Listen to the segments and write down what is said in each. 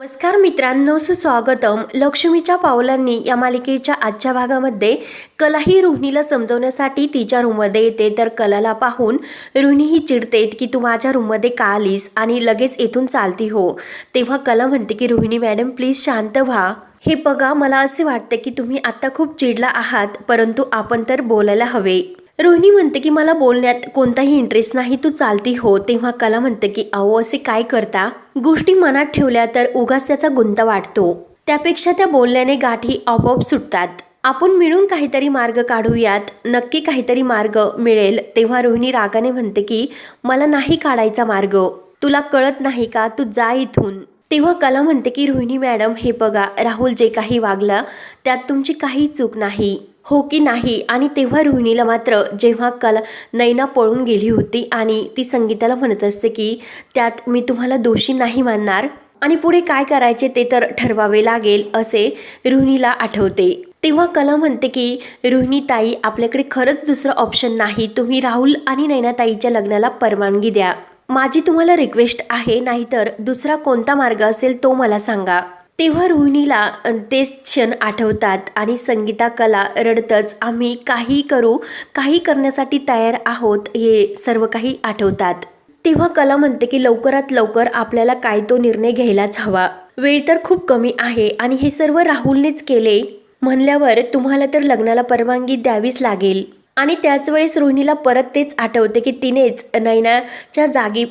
नमस्कार मित्रांनो सुस्वागतम. लक्ष्मीच्या पावलांनी या मालिकेच्या आजच्या भागामध्ये कला ही रोहिणीला समजवण्यासाठी तिच्या रूममध्ये येते. तर कलाला पाहून रोहिणी ही चिडते की तू माझ्या रूममध्ये का आलीस आणि लगेच येथून चालती हो. तेव्हा कला म्हणते की रोहिणी मॅडम प्लीज शांत व्हा. हे बघा मला असे वाटते की तुम्ही आत्ता खूप चिडला आहात परंतु आपण तर बोलायला हवे. रोहिणी म्हणते की मला बोलण्यात कोणताही इंटरेस्ट नाही तू चालती हो. तेव्हा कला म्हणते की अहो असे काय करता? गोष्टी मनात ठेवल्या तर उगाच त्याचा गुंता वाटतो त्यापेक्षा त्या बोलण्याने गाठी आपोआप सुटतात. आपण मिळून काहीतरी मार्ग काढूयात नक्की काहीतरी मार्ग मिळेल तेव्हा रोहिणी रागाने म्हणते की मला नाही काढायचा मार्ग. तुला कळत नाही का? तू जा इथून. तेव्हा कला म्हणते की रोहिणी मॅडम हे बघा राहुल जे काही वागला त्यात तुमची काही चूक नाही. हो की नाही? आणि तेव्हा रोहिणीला मात्र जेव्हा कला नैना पळून गेली होती आणि ती संगीताला म्हणत असते की त्यात मी तुम्हाला दोषी नाही मानणार. आणि पुढे काय करायचे ते तर ठरवावे लागेल असे रोहिणीला आठवते. तेव्हा कला म्हणते की रोहिणी ताई आपल्याकडे खरंच दुसरं ऑप्शन नाही. तुम्ही राहुल आणि नैनाताईच्या लग्नाला परवानगी द्या. माझी तुम्हाला रिक्वेस्ट आहे नाहीतर दुसरा कोणता मार्ग असेल तो मला सांगा. तेव्हा रोहिणीला तेच क्षण आठवतात आणि संगीता कला रडतच आम्ही काही करू काही करण्यासाठी तयार आहोत हे सर्व काही आठवतात. तेव्हा कला म्हणते की लवकरात लवकर आपल्याला काय तो निर्णय घ्यायलाच हवा. वेळ तर खूप कमी आहे आणि हे सर्व राहुलनेच केले. म्हणल्यावर तुम्हाला तर लग्नाला परवानगी द्यावीच लागेल. आणि त्याच वेळेस रोहिणीला परत तेच आठवते की तिनेच नैनाच्या जागी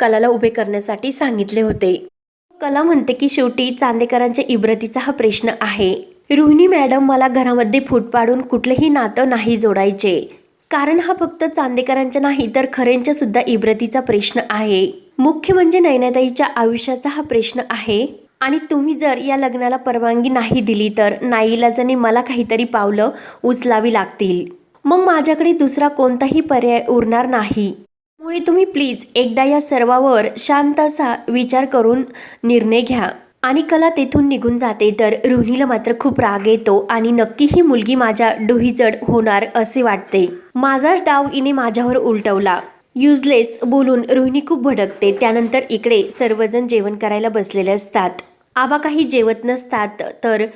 कलाला उभे करण्यासाठी सांगितले होते. कला म्हणते की शेवटी चांदेकरांच्या इब्रतीचा हा प्रश्न आहे. रोहिणी मॅडम मला घरामध्ये फूट पाडून कुठलंही नातं नाही जोडायचे. कारण हा फक्त चांदेकरांच्या नाही तर खरेंच्या सुद्धा इब्रतीचा प्रश्न आहे. मुख्य म्हणजे नैनाताईच्या आयुष्याचा हा प्रश्न आहे. आणि तुम्ही जर या लग्नाला परवानगी नाही दिली तर नाईलाजाने मला काहीतरी पावलं उचलावी लागतील. मग माझ्याकडे दुसरा कोणताही पर्याय उरणार नाही. त्यामुळे तुम्ही प्लीज एकदा या सर्वावर शांत असा विचार करून निर्णय घ्या. आणि कला तेथून निघून जाते तर रोहिणीला मात्र खूप राग येतो आणि नक्की ही मुलगी माझ्या डोहीजड होणार असे वाटते. माझाच डाव इने माझ्यावर उलटवला. युजलेस बोलून रोहिणी खूप भडकते त्यानंतर इकडे सर्वजण जेवण करायला बसलेले असतात. आबा काही जेवत नसतात तर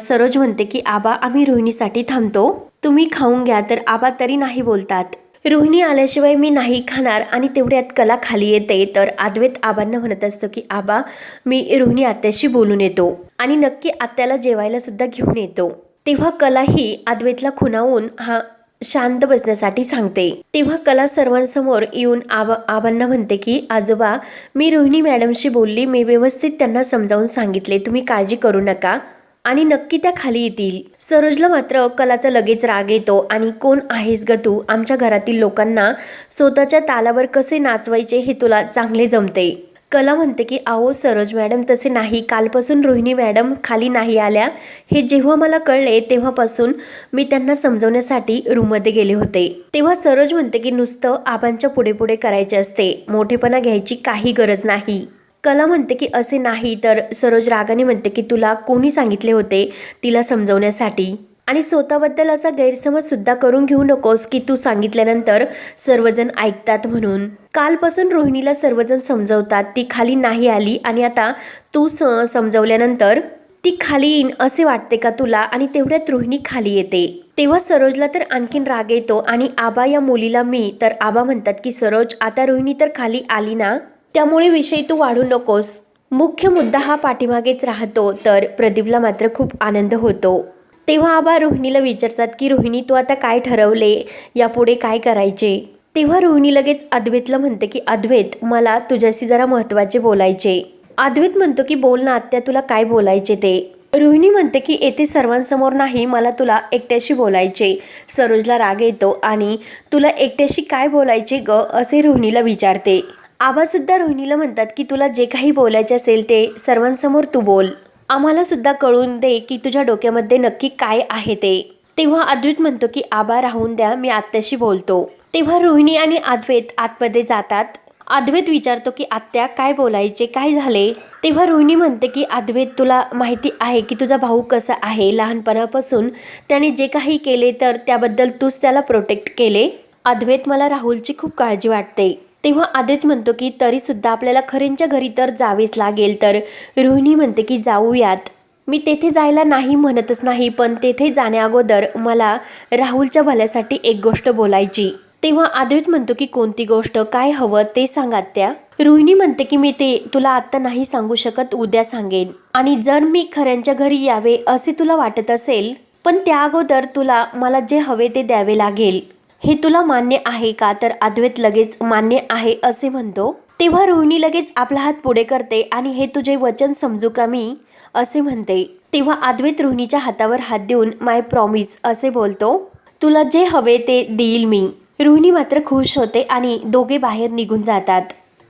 सरोज म्हणते की आबा आम्ही रोहिणीसाठी थांबतो. तुम्ही खाऊन घ्या तर आबा तरी नाही बोलतात. रोहिणी आल्याशिवाय मी नाही खाणार आणि तेवढ्यात कला खाली येते. तर अद्वैत आबांना म्हणत असतो की आबा मी रोहिणी आत्याशी बोलून येतो आणि नक्की आत्याला जेवायला सुद्धा घेऊन येतो. तेव्हा कला ही आद्वैतला खुणावून हा शांत बसण्यासाठी सांगते. तेव्हा कला सर्वांसमोर येऊन आबा आबांना म्हणते की आजोबा मी रोहिणी मॅडमशी बोलली. मी व्यवस्थित त्यांना समजावून सांगितले. तुम्ही काळजी करू नका. आणि नक्की त्या खाली येतील. सरोजला मात्र कलाचा लगेच राग येतो आणि कोण आहेस ग तू? आमच्या घरातील लोकांना स्वतःच्या तालावर कसे नाचवायचे हे तुला चांगले जमते. कला म्हणते की आहो सरोज मॅडम तसे नाही. कालपासून रोहिणी मॅडम खाली नाही आल्या. हे जेव्हा मला कळले तेव्हापासून मी त्यांना समजवण्यासाठी रूममध्ये गेले होते. तेव्हा सरोज म्हणते की नुसतं आबांच्या पुढे पुढे करायचे असते. मोठेपणा घ्यायची काही गरज नाही. कला म्हणते की असे नाही तर सरोज रागाने म्हणते की तुला कोणी सांगितले होते तिला समजवण्यासाठी? आणि स्वतःबद्दल असा गैरसमज सुद्धा करून घेऊ नकोस की तू सांगितल्यानंतर सर्वजण ऐकतात म्हणून. कालपासून रोहिणीला सर्वजण समजवतात ती खाली नाही आली आणि आता तू स समजवल्यानंतर ती खाली येईन असे वाटते का तुला? आणि तेवढ्यात रोहिणी खाली येते. तेव्हा सरोजला तर आणखीन राग येतो आणि आबा या मुलीला मी तर आबा म्हणतात की सरोज आता रोहिणी तर खाली आली ना? त्यामुळे विषय तू वाढू नकोस. मुख्य मुद्दा हा पाठीमागेच राहतो तर प्रदीपला मात्र खूप आनंद होतो. तेव्हा आबा रोहिणीला विचारतात की रोहिणी तू आता काय ठरवले? यापुढे काय करायचे? तेव्हा रोहिणी लगेच अद्वैतला म्हणते की अद्वैत मला तुझ्याशी जरा महत्त्वाचे बोलायचे. अद्वैत म्हणतो की बोल ना आत्या तुला काय बोलायचे ते? रोहिणी म्हणते की येथे सर्वांसमोर नाही मला तुला एकट्याशी बोलायचे. सरोजला राग येतो आणि तुला एकट्याशी काय बोलायचे ग? असे रोहिणीला विचारते. आबासुद्धा रोहिणीला म्हणतात की तुला जे काही बोलायचे असेल ते सर्वांसमोर तू बोल. आम्हाला सुद्धा कळून दे की तुझ्या डोक्यामध्ये नक्की काय आहे ते. तेव्हा अद्वैत म्हणतो की आबा राहून द्या मी आत्याशी बोलतो. तेव्हा रोहिणी आणि अद्वैत आतमध्ये जातात. अद्वैत विचारतो की आत्या काय बोलायचे? काय झाले? तेव्हा रोहिणी म्हणते की अद्वैत तुला माहिती आहे की तुझा भाऊ कसा आहे? लहानपणापासून त्याने जे काही केले तर त्याबद्दल तूच त्याला प्रोटेक्ट केले? अद्वैत मला राहुलची खूप काळजी वाटते. तेव्हा आदित्य म्हणतो की तरीसुद्धा आपल्याला खरेंच्या घरी तर जावेच लागेल तर रोहिणी म्हणते की जाऊयात. मी तेथे जायला नाही म्हणतच नाही पण तेथे जाण्याअगोदर मला राहुलच्या भल्यासाठी एक गोष्ट बोलायची. तेव्हा आदित म्हणतो की कोणती गोष्ट? काय हवं? ते सांगा त्या रोहिणी म्हणते की मी ते तुला आत्ता नाही सांगू शकत उद्या सांगेन. आणि जर मी खऱ्यांच्या घरी यावे असे तुला वाटत असेल पण त्या अगोदर तुला मला जे हवे ते द्यावे लागेल. हे तुला मान्य आहे का? तर अद्वैत लगेच मान्य आहे असे म्हणतो. तेव्हा रोहिणी लगेच आपला हात पुढे करते आणि हे तुझे वचन समजू का मी? असे म्हणते. तेव्हा अद्वैत रोहिणीच्या हातावर हात देऊन माय प्रॉमिस असे बोलतो. तुला जे हवे ते देईल मी. रोहिणी मात्र खुश होते आणि दोघे बाहेर निघून जातात.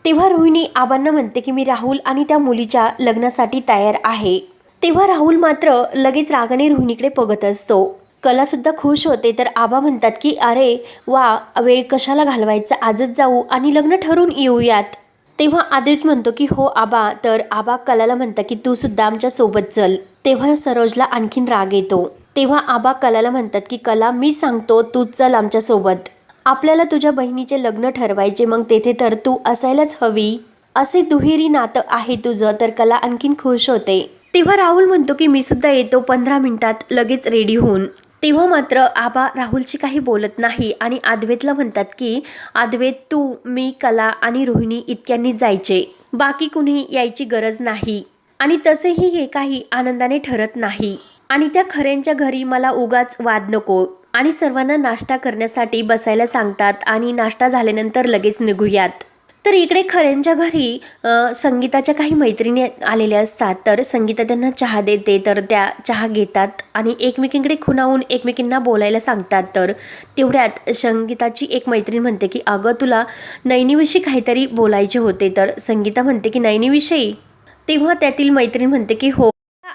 तेव्हा रोहिणी आबांना म्हणते की मी राहुल आणि त्या मुलीच्या लग्नासाठी तयार आहे. तेव्हा राहुल मात्र लगेच रागाने रोहिणीकडे बघत असतो. कलासुद्धा खुश होते. तर आबा म्हणतात की अरे वा वेळ कशाला घालवायचा? आजच जाऊ आणि लग्न ठरवून येऊयात. तेव्हा आदित्य म्हणतो की हो आबा. तर आबा कलाला म्हणतात की तू सुद्धा आमच्यासोबत चल. तेव्हा सरोजला आणखीन राग येतो. तेव्हा आबा कलाला म्हणतात की कला मी सांगतो तू चल आमच्यासोबत आपल्याला तुझ्या बहिणीचे लग्न ठरवायचे मग तेथे तर तू असायलाच हवी. असे दुहेरी नातं आहे तुझं. तर कला आणखीन खुश होते. तेव्हा राहुल म्हणतो की मी सुद्धा येतो पंधरा मिनिटात लगेच रेडी होऊन. तेव्हा मात्र आबा राहुलची काही बोलत नाही आणि आद्वेतला म्हणतात की आद्वेत तू मी कला आणि रोहिणी इतक्यांनी जायचे. बाकी कुणी यायची गरज नाही. आणि तसेही हे काही आनंदाने ठरत नाही. आणि त्या खऱ्यांच्या घरी मला उगाच वाद नको. आणि सर्वांना नाश्ता करण्यासाठी बसायला सांगतात आणि नाश्ता झाल्यानंतर लगेच निघूयात. तर इकडे खऱ्यांच्या घरी संगीताच्या काही मैत्रिणी आलेल्या असतात. तर संगीता त्यांना चहा देते तर त्या चहा घेतात आणि एकमेकींकडे खुणावून एकमेकींना बोलायला सांगतात. तर तेवढ्यात संगीताची एक मैत्रीण म्हणते की अगं तुला नैनीविषयी काहीतरी बोलायचे होते. तर संगीता म्हणते की नैनीविषयी? तेव्हा त्यातील मैत्रीण म्हणते की हो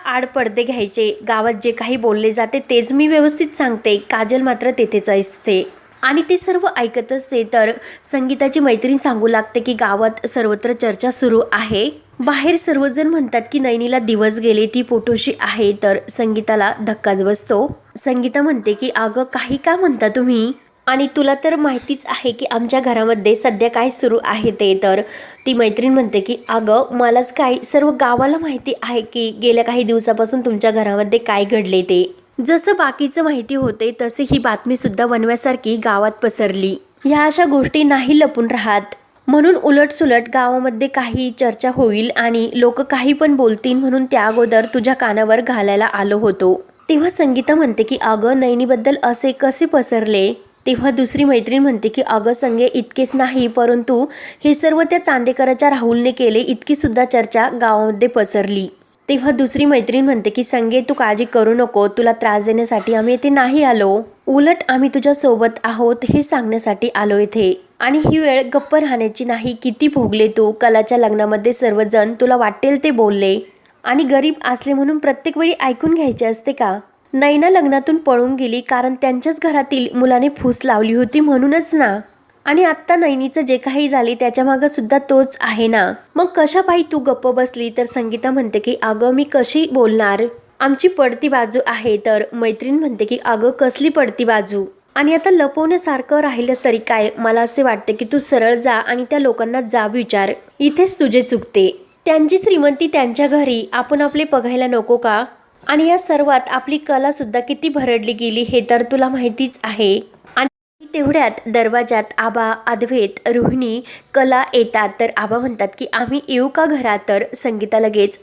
आड पडदे घ्यायचे गावात जे काही बोलले जाते तेच मी व्यवस्थित सांगते काजल मात्र तेथेच असते. आणि ते सर्व ऐकत असते तर संगीताची मैत्रीण सांगू लागते की गावात सर्वत्र चर्चा सुरू आहे. बाहेर सर्वजण म्हणतात की नैनीला दिवस गेले ती पोटोशी आहे तर संगीताला धक्काच बसतो. संगीता म्हणते की अगं काही का म्हणता तुम्ही? आणि तुला तर माहितीच आहे की आमच्या घरामध्ये सध्या काय सुरू आहे ते. तर ती मैत्रीण म्हणते की अगं मलाच काय सर्व गावाला माहिती आहे की गेल्या काही दिवसापासून तुमच्या घरामध्ये काय घडले ते. जसं बाकीचं माहिती होते तसे ही बातमीसुद्धा वनव्यासारखी गावात पसरली. ह्या अशा गोष्टी नाही लपून राहत. म्हणून उलटसुलट गावामध्ये काही चर्चा होईल आणि लोक काही पण बोलतील म्हणून त्या अगोदर तुझ्या कानावर घालायला आलो होतो. तेव्हा संगीता म्हणते की अगं नैनीबद्दल असे कसे पसरले? तेव्हा दुसरी मैत्रीण म्हणते की अगं संगे इतकेच नाही परंतु हे सर्व त्या चांदेकराच्या राहुलने केले इतकी सुद्धा चर्चा गावामध्ये पसरली. तेव्हा दुसरी मैत्रीण म्हणते की संगे तू काळजी करू नको. तुला त्रास देण्यासाठी आम्ही येथे नाही आलो. उलट आम्ही तुझ्या सोबत आहोत हे सांगण्यासाठी आलो इथे. आणि ही वेळ गप्प राहण्याची नाही. किती भोगले तू. कलाच्या लग्नामध्ये सर्वजण तुला वाटेल ते बोलले. आणि गरीब असले म्हणून प्रत्येक वेळी ऐकून घ्यायचे असते का? नैना लग्नातून पळून गेली कारण त्यांच्याच घरातील मुलाने फूस लावली होती म्हणूनच ना. आणि आत्ता नैनीचं जे काही झाले त्याच्यामागं सुद्धा तोच आहे ना. मग कशा पायी तू गप्प बसली? तर संगीता म्हणते की अगं मी कशी बोलणार? आमची पडती बाजू आहे तर मैत्रीण म्हणते की अगं कसली पडती बाजू? आणि आता लपवण्यासारखं राहिलंच तरी काय? मला असे वाटते की तू सरळ जा आणि त्या लोकांना जा विचार. इथेच तुझे चुकते. त्यांची श्रीमंती त्यांच्या घरी. आपण आपले बघायला नको का? आणि या सर्वात आपली कला सुद्धा किती भरडली गेली हे तर तुला माहितीच आहे. तेवढ्यात दरवाजात आबा अद्वैत रोहिणी कला येतात. तर आबा म्हणतात की आम्ही येऊ का घरात? तर संगीता लगेच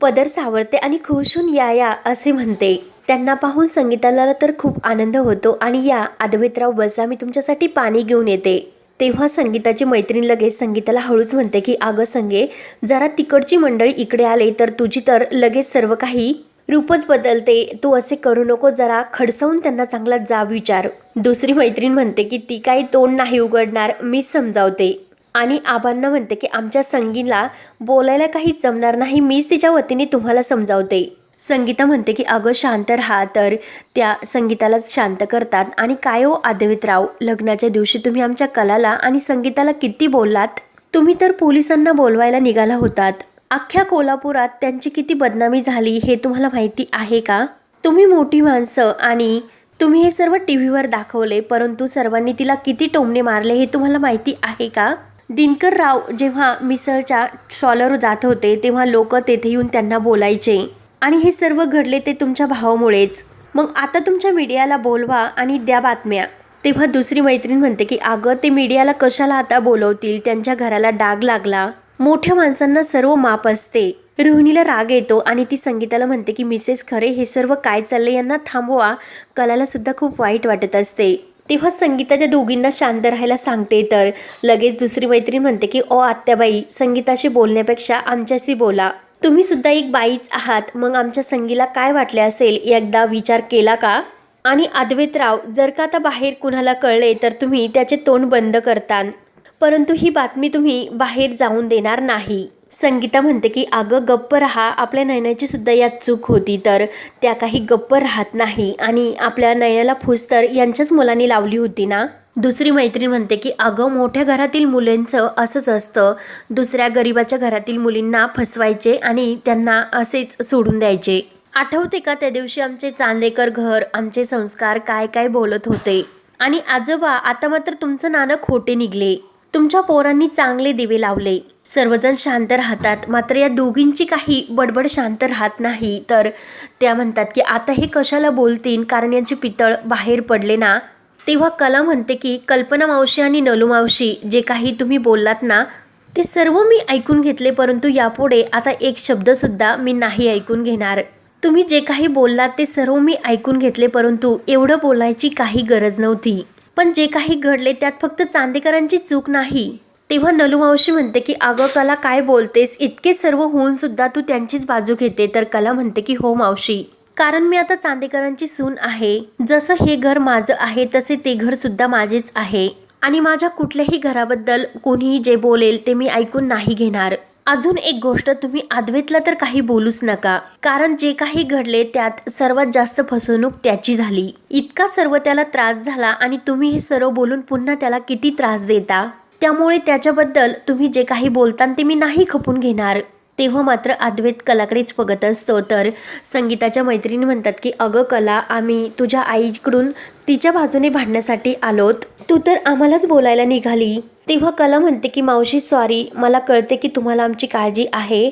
पदर सावरते आणि खुश होऊन या या असे म्हणते. त्यांना पाहून संगीताला तर खूप आनंद होतो आणि या अद्वैतराव बसा मी तुमच्यासाठी पाणी घेऊन येते. तेव्हा संगीताची मैत्रीण लगेच संगीताला हळूच म्हणते की अगं संगे जरा तिकडची मंडळी इकडे आले तर तुझी तर लगेच सर्व काही रूपच बदलते. तू असे करू नको जरा खडसावून त्यांना चांगला जा विचार. दुसरी मैत्रीण म्हणते की ती काही तोंड नाही उघडणार मीच समजावते. आणि आबांना म्हणते की आमच्या संगीला बोलायला काही जमणार नाही मीच तिच्या वतीने तुम्हाला समजावते. संगीता म्हणते की अगं शांत राहा तर त्या संगीतालाच शांत करतात. आणि काय हो आदवितराव लग्नाच्या दिवशी तुम्ही आमच्या कलाला आणि संगीताला किती बोललात? तुम्ही तर पोलिसांना बोलवायला निघाला होतात. अख्ख्या कोल्हापुरात त्यांची किती बदनामी झाली हे तुम्हाला माहिती आहे का? तुम्ही मोठी माणसं आणि तुम्ही हे सर्व टी व्हीवर दाखवले परंतु सर्वांनी तिला किती टोमणे मारले हे तुम्हाला माहिती आहे का? दिनकर राव जेव्हा मिसळच्या स्टॉलवर जात होते तेव्हा लोक तेथे येऊन त्यांना बोलायचे. आणि हे सर्व घडले ते तुमच्या भावामुळेच. मग आता तुमच्या मीडियाला बोलवा आणि द्या बातम्या. तेव्हा दुसरी मैत्रीण म्हणते की अगं ते मीडियाला कशाला आता बोलवतील? त्यांच्या घराला डाग लागला. मोठ्या माणसांना सर्व माप असते. रोहिणीला राग येतो आणि ती संगीताला म्हणते की मिसेस खरे हे सर्व काय चाललंय यांना थांबवा. कलाला सुद्धा खूप वाईट वाटत असते. तेव्हा संगीता त्या दोघींना शांत राहायला सांगते तर. लगेच दुसरी मैत्रीण म्हणते की ओ आत्याबाई संगीताशी बोलण्यापेक्षा आमच्याशी बोला. तुम्ही सुद्धा एक बाईच आहात. मग आमच्या संगीला काय वाटले असेल? एकदा विचार केला का? आणि अद्वैतराव जर का आता बाहेर कुणाला कळले तर तुम्ही त्याचे तोंड बंद करतान. परंतु ही बातमी तुम्ही बाहेर जाऊन देणार नाही. संगीता म्हणते की अगं गप्प राहा. आपल्या नयनाची सुद्धा यात चूक होती तर त्या काही गप्प राहत नाही. आणि आपल्या नयनाला फुसतर यांच्याच मुलांनी लावली होती ना? दुसरी मैत्रीण म्हणते की अगं मोठ्या घरातील मुलींचं असंच असतं. दुसऱ्या गरिबाच्या घरातील मुलींना फसवायचे आणि त्यांना असेच सोडून द्यायचे. आठवते का त्या दिवशी आमचे चांदेकर घर आमचे संस्कार काय काय बोलत होते? आणि आजोबा आता मात्र तुमचं नाणं खोटे निघले. तुमच्या पोरांनी चांगले दिवे लावले. सर्वजण शांत राहतात. मात्र या दोघींची काही बडबड शांत राहत नाही. तर त्या म्हणतात की आता हे कशाला बोलतील कारण यांचे पितळ बाहेर पडले ना. तेव्हा कला म्हणते की कल्पना मावशी आणि नलू मावशी जे काही तुम्ही बोललात ना ते सर्व मी ऐकून घेतले. परंतु यापुढे आता एक शब्दसुद्धा मी नाही ऐकून घेणार. तुम्ही जे काही बोललात ते सर्व मी ऐकून घेतले. परंतु एवढं बोलायची काही गरज नव्हती. पण जे काही घडले त्यात फक्त चांदेकरांची चूक नाही. तेव्हा नलुमावशी म्हणते की अगं कला काय बोलतेस? इतके सर्व होऊन सुद्धा तू त्यांचीच बाजू घेते. तर कला म्हणते की हो मावशी कारण मी आता चांदेकरांची सून आहे. जसं हे घर माझं आहे तसे ते घर सुद्धा माझेच आहे. आणि माझ्या कुठल्याही घराबद्दल कोणीही जे बोलेल ते मी ऐकून नाही घेणार. अजून एक गोष्ट तुम्ही अद्वैतला तर काही बोलूच नका. कारण जे काही घडले त्यात सर्वात जास्त फसवणूक त्याची झाली. इतका सर्व त्याला त्रास झाला आणि तुम्ही हे सर्व बोलून पुन्हा त्याला किती त्रास देता? त्यामुळे त्याच्याबद्दल तुम्ही जे काही बोलता ते मी नाही खपून घेणार. तेव्हा मात्र अद्वैत कलाकडेच बघत असतो. तर संगीताच्या मैत्रिणी म्हणतात की अगं कला आम्ही तुझ्या आईकडून तिच्या बाजूने भांडण्यासाठी आलोत. तू तर आम्हालाच बोलायला निघाली. तेव्हा कला म्हणते की मावशी सॉरी मला कळते की तुम्हाला आमची काळजी आहे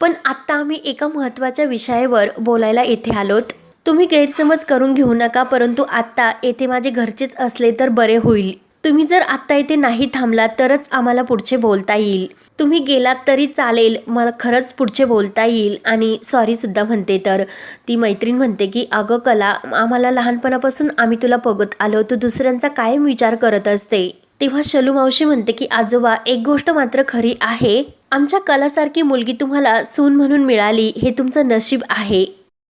पण आत्ता आम्ही एका महत्त्वाच्या विषयावर बोलायला येथे आलोत. तुम्ही गैरसमज करून घेऊ नका परंतु आत्ता येथे माझे घरचेच असले तर बरे होईल. तुम्ही जर आत्ता इथे नाही थांबलात तरच आम्हाला पुढचे बोलता येईल. तुम्ही गेलात तरी चालेल मला खरंच पुढचे बोलता येईल. आणि सॉरीसुद्धा म्हणते. तर ती मैत्रीण म्हणते की अगं कला आम्हाला लहानपणापासून आम्ही तुला बघत आलो तू दुसऱ्यांचा कायम विचार करत असते? तेव्हा शलू मावशी म्हणते की आजोबा एक गोष्ट मात्र खरी आहे. आमच्या कलासारखी मुलगी तुम्हाला सून म्हणून मिळाली हे तुमचं नशीब आहे.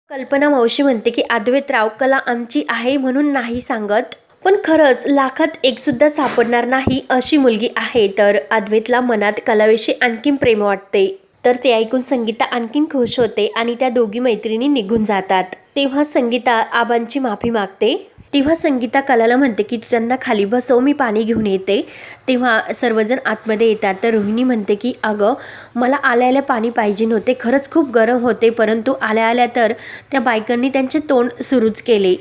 कल्पना मावशी म्हणते की अद्वैतराव कला आमची आहे म्हणून नाही सांगत. पण खरंच लाखात एकसुद्धा सापडणार नाही अशी मुलगी आहे तर अद्वैतला मनात कलाविषयी आणखीन प्रेम वाटते. तर ते ऐकून संगीता आणखीन खुश होते आणि त्या दोघी मैत्रिणी निघून जातात. तेव्हा संगीता आबांची माफी मागते. तेव्हा संगीता कलाला म्हणते की तू त्यांना खाली बसव मी पाणी घेऊन येते. तेव्हा सर्वजण आतमध्ये येतात. तर रोहिणी म्हणते की अगं मला आल्या आल्या पाणी पाहिजे नव्हते. खरंच खूप गरम होते परंतु आल्या आल्या तर त्या बायकांनी त्यांचे तोंड सुरूच केले.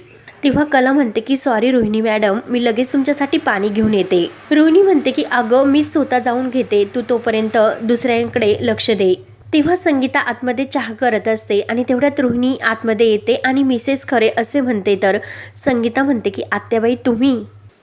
तेव्हा कला म्हणते की सॉरी रोहिणी मॅडम मी लगेच तुमच्यासाठी पाणी घेऊन येते. रोहिणी म्हणते की अगं मी स्वतः जाऊन घेते. तू तोपर्यंत दुसऱ्यांकडे लक्ष दे. तेव्हा संगीता आतमध्ये चहा करत असते आणि तेवढ्यात रोहिणी आतमध्ये येते आणि मिसेस खरे असे म्हणते तर संगीता म्हणते की आत्याबाई तुम्ही?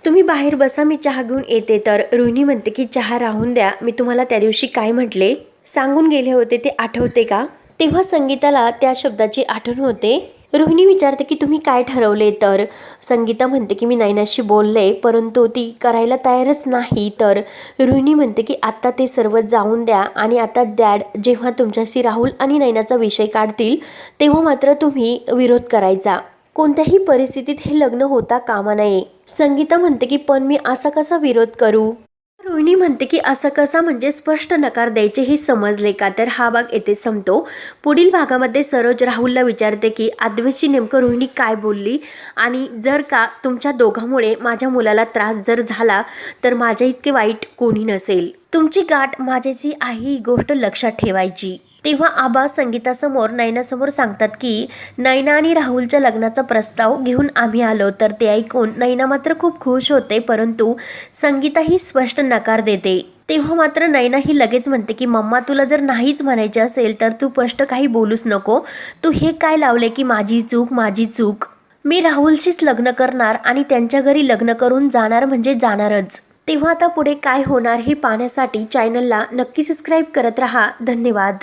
तुम्ही बाहेर बसा मी चहा घेऊन येते तर रोहिणी म्हणते की चहा राहून द्या. मी तुम्हाला त्या दिवशी काय म्हटले? सांगून गेले होते ते आठवते का तेव्हा संगीताला त्या शब्दाची आठवण होते. रोहिणी विचारते की तुम्ही काय ठरवले? तर संगीता म्हणते की मी नैनाशी बोलले परंतु ती करायला तयारच नाही. तर रोहिणी म्हणते की आत्ता ते सर्व जाऊन द्या आणि आता डॅड जेव्हा तुमच्याशी राहुल आणि नैनाचा विषय काढतील तेव्हा मात्र तुम्ही विरोध करायचा. कोणत्याही परिस्थितीत हे लग्न होता कामा नये. संगीता म्हणते की पण मी असा कसा विरोध करू? रोहिणी म्हणते की असं कसा म्हणजे स्पष्ट नकार द्यायचे हे समजले का? तर हा भाग येथे संपतो. पुढील भागामध्ये सरोज राहुलला विचारते की आद्वेशी नेमकं रोहिणी काय बोलली? आणि जर का तुमच्या दोघांमुळे माझ्या मुलाला त्रास जर झाला तर माझ्या इतके वाईट कोणी नसेल. तुमची गाठ माझ्याची आहे ही गोष्ट लक्षात ठेवायची. तेव्हा आबा संगीतासमोर नयनासमोर सांगतात की नयना आणि राहुलच्या लग्नाचा प्रस्ताव घेऊन आम्ही आलो. तर ते ऐकून नयना मात्र खूप खुश होते परंतु संगीता ही स्पष्ट नकार देते. तेव्हा मात्र नैना ही लगेच म्हणते की मम्मा तुला जर नाहीच म्हणायचे असेल तर तू स्पष्ट काही बोलूच नको. तू हे काय लावले की माझी चूक माझी चूक? मी राहुलशीच लग्न करणार आणि त्यांच्या घरी लग्न करून जाणार म्हणजे जाणारच. तेव्हा आता पुढे काय होणार हे पाहण्यासाठी चॅनलला नक्की सबस्क्राईब करत राहा. धन्यवाद.